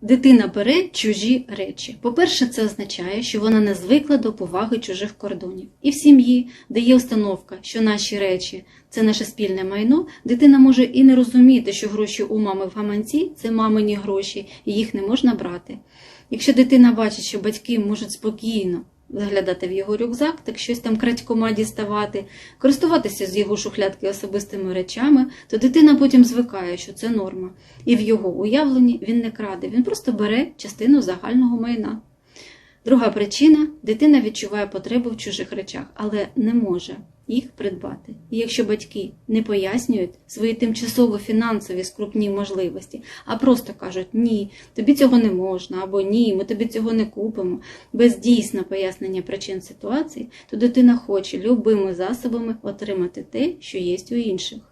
Дитина бере чужі речі. По-перше, це означає, що вона не звикла до поваги чужих кордонів. І в сім'ї, де є установка, що наші речі це наше спільне майно, дитина може і не розуміти, що гроші у мами в гаманці це мамині гроші, і їх не можна брати. Якщо дитина бачить, що батьки можуть спокійно заглядати в його рюкзак, так щось там крадькома діставати, користуватися з його шухлядки особистими речами, то дитина потім звикає, що це норма. І в його уявленні він не краде, він просто бере частину загального майна. Друга причина дитина відчуває потребу в чужих речах, але не може їх придбати. І якщо батьки не пояснюють свої тимчасово фінансові скрупні можливості, а просто кажуть ні, тобі цього не можна, або ні, ми тобі цього не купимо, без дійсного пояснення причин ситуації, то дитина хоче любими засобами отримати те, що є у інших.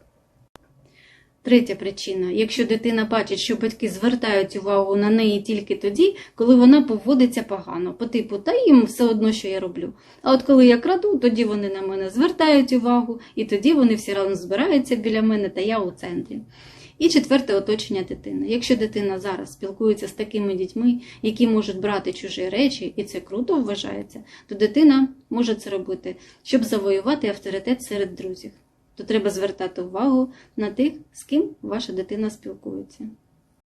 Третя причина: якщо дитина бачить, що батьки звертають увагу на неї тільки тоді, коли вона поводиться погано, по типу, та їм все одно, що я роблю. А от коли я краду, тоді вони на мене звертають увагу, і тоді вони всі разом збираються біля мене, та я у центрі. І четверте оточення дитини. Якщо дитина зараз спілкується з такими дітьми, які можуть брати чужі речі, і це круто вважається, то дитина може це робити, щоб завоювати авторитет серед друзів то треба звертати увагу на тих, з ким ваша дитина спілкується.